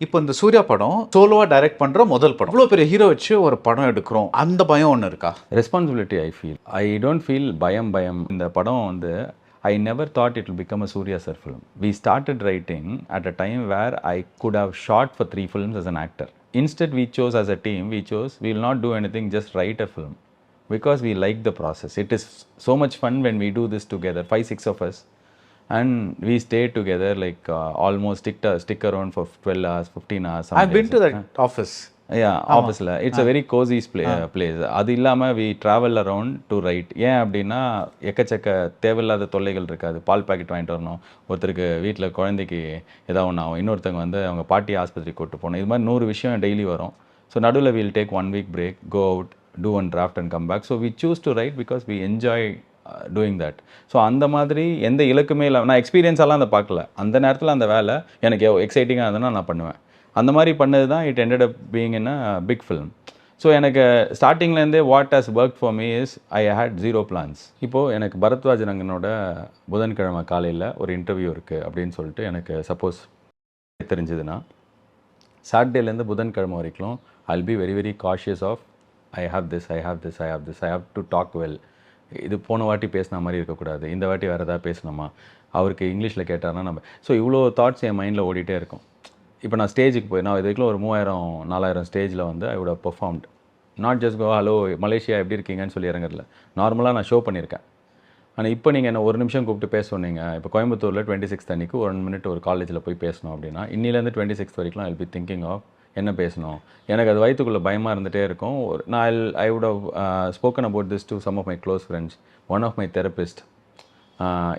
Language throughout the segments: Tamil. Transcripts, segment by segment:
இப்போ இந்த சூர்யா படம் சோலோவா டைரக்ட் பண்ற முதல் படம் இவ்வளோ பெரிய ஹீரோ வச்சு ஒரு படம் எடுக்கிறோம் அந்த பயம் ஒன்று இருக்கா responsibility I feel I don't feel பயம் பயம் இந்த படம் வந்து I never thought it become a Suriya sir film we started writing at a time where I could have shot for three films as an actor instead we chose as a team we chose we will not do anything just write a film because we like the process it is so much fun when we do this together five six of us and we stay together like uh, almost stick, to, stick around for 12 hours 15 hours. To that office yeah ஆஃபீஸில் it's a very cosy play place அது இல்லாமல் we travel around to write ஏன் அப்படின்னா எக்கச்சக்க தேவையில்லாத தொல்லைகள் இருக்காது. பால் பாக்கெட் வாங்கிட்டு வரணும். ஒருத்தருக்கு வீட்டில் குழந்தைக்கு ஏதாவது ஒன்று ஆகும். இன்னொருத்தவங்க வந்து அவங்க பாட்டி ஆஸ்பத்திரிக்கு கூட்டு போகணும். இது மாதிரி நூறு விஷயம் டெய்லி வரும். ஸோ நடுவில் will take one week break go out to one draft and come back so we choose to write because we enjoy doing that so அந்த மாதிரி எந்த இலக்குமே இல்லை நான் எக்ஸ்பீரியன்ஸெல்லாம் அதை பார்க்கல. அந்த நேரத்தில் அந்த வேலை எனக்கு எக்ஸைட்டிங்காக இருந்ததுன்னா நான் பண்ணுவேன். அந்த மாதிரி பண்ணது தான் it ended up being in big film so எனக்கு ஸ்டார்டிங்லேருந்தே what has worked for me is I had zero plans இப்போது எனக்கு பரத்வாஜ் ரங்கனோட புதன்கிழமை காலையில் ஒரு இன்டர்வியூ இருக்குது அப்படின்னு சொல்லிட்டு எனக்கு சப்போஸ் தெரிஞ்சதுன்னா சாட்டர்டேலேருந்து புதன்கிழமை வரைக்கும் I be very very cautious of I have this I have this I have this I have to talk well இது போன வாட்டி பேசின மாதிரி இருக்கக்கூடாது. இந்த வாட்டி வேறு ஏதாவது பேசணுமா? அவருக்கு இங்கிலீஷில் கேட்டார்னா நம்ம ஸோ இவ்வளோ தாட்ஸ் என் மைண்டில் ஓடிட்டே இருக்கும். இப்போ நான் ஸ்டேஜுக்கு போய் நான் இது வரைக்கும் ஒரு மூவாயிரம் நாலாயிரம் ஸ்டேஜில் வந்து I would not just go hello Malaysia எப்படி இருக்கீங்கன்னு சொல்லி இறங்குறதுல. நார்மலாக நான் ஷோ பண்ணியிருக்கேன். ஆனால் இப்போ நீங்கள் என்ன ஒரு நிமிஷம் கூப்பிட்டு பேச சொன்னீங்க இப்போ கோயம்புத்தூரில் டுவெண்ட்டி சிக்ஸ் அன்னைக்கு ஒன் மினிட் ஒரு காலேஜில் போய் பேசணும் அப்படின்னா இன்னிலேருந்து டுவெண்ட்டி சிக்ஸ் வரைக்கும் ஐ பி திங்கிங் ஆஃப் என்ன பேசணும்? எனக்கு அது வயிற்றுக்குள்ளே பயமாக இருந்துகிட்டே இருக்கும். ஒரு நான் I would have spoken about this to some of my close friends one of my therapist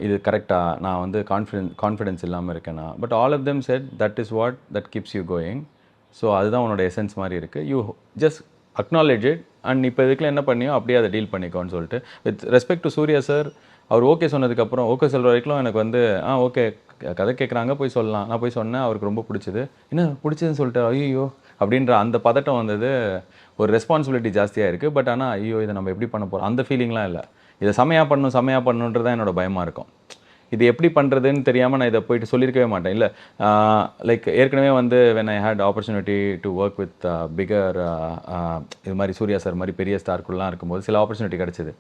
இது கரெக்டாக நான் வந்து கான்ஃபிடென்ஸ் கான்ஃபிடென்ஸ் இல்லாமல் இருக்கேனா? But all of them said that is what that keeps you going so அதுதான் உன்னோட எசன்ஸ் மாதிரி இருக்குது you just acknowledge it and இப்போ இதுக்குள்ள என்ன பண்ணியோ அப்படியே அதை டீல் பண்ணிக்கோன்னு சொல்லிட்டு. With respect to Suriya sir our okay சொன்னதுக்கப்புறம் ஓகே சொல்கிற வரைக்கும் எனக்கு வந்து ஆ ஓகே கதை கேட்குறாங்க போய் சொல்லலாம். நான் போய் சொன்னேன் அவருக்கு ரொம்ப பிடிச்சது. என்ன பிடிச்சதுன்னு சொல்லிட்டு? ஐயோ அப்படின்ற அந்த பதட்டம் வந்தது ஒரு ரெஸ்பான்சிபிலிட்டி ஜாஸ்தியாக இருக்குது பட் ஆனால் ஐயோ இதை நம்ம எப்படி பண்ண போகிறோம் அந்த ஃபீலிங்லாம் இல்லை. இதை செமையாக பண்ணணும் செமையாக பண்ணணுன்றது தான் என்னோடய பயமாக இருக்கும். இது எப்படி பண்ணுறதுன்னு தெரியாமல் நான் இதை போயிட்டு சொல்லியிருக்கவே மாட்டேன். இல்லை லைக் ஏற்கனவே வந்து when I had opportunity to work with bigger இது மாதிரி சூர்யா சார் மாதிரி பெரிய ஸ்டார்க்குள்ளலாம் இருக்கும்போது சில ஆப்பர்ச்சுனிட்டி கிடச்சிது.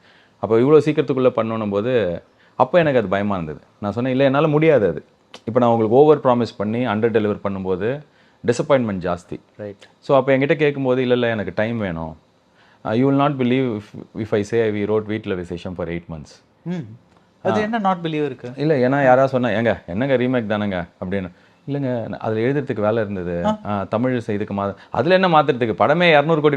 அப்போ இவ்வளோ சீக்கிரத்துக்குள்ளே பண்ணணும் போது அப்போ எனக்கு அது பயமாக இருந்தது. நான் சொன்னேன் இல்லை என்னால் முடியாது அது. இப்போ நான் உங்களுக்கு ஓவர் ப்ராமிஸ் பண்ணி அண்டர் டெலிவர் பண்ணும்போது டிசப்பாயின்மெண்ட் ஜாஸ்தி. ரைட் ஸோ அப்போ என்கிட்ட கேட்கும்போது இல்லை இல்லை எனக்கு டைம் வேணும். You will not believe if I say we wrote வீட்டில் விசேஷம் ஃபார் எயிட் மந்த்ஸ் ம். அது என்ன நாட் பிலீவ் இருக்கு? இல்லை ஏன்னா யாராவது சொன்னா ஏங்க என்னங்க ரீமேக் தானேங்க? அப்படின்னு. இல்லைங்க அதில் எழுதுறதுக்கு வேலை இருந்தது. தமிழ் இதுக்கு மா அதில் என்ன மாற்றுறதுக்கு படமே இரநூறு கோடி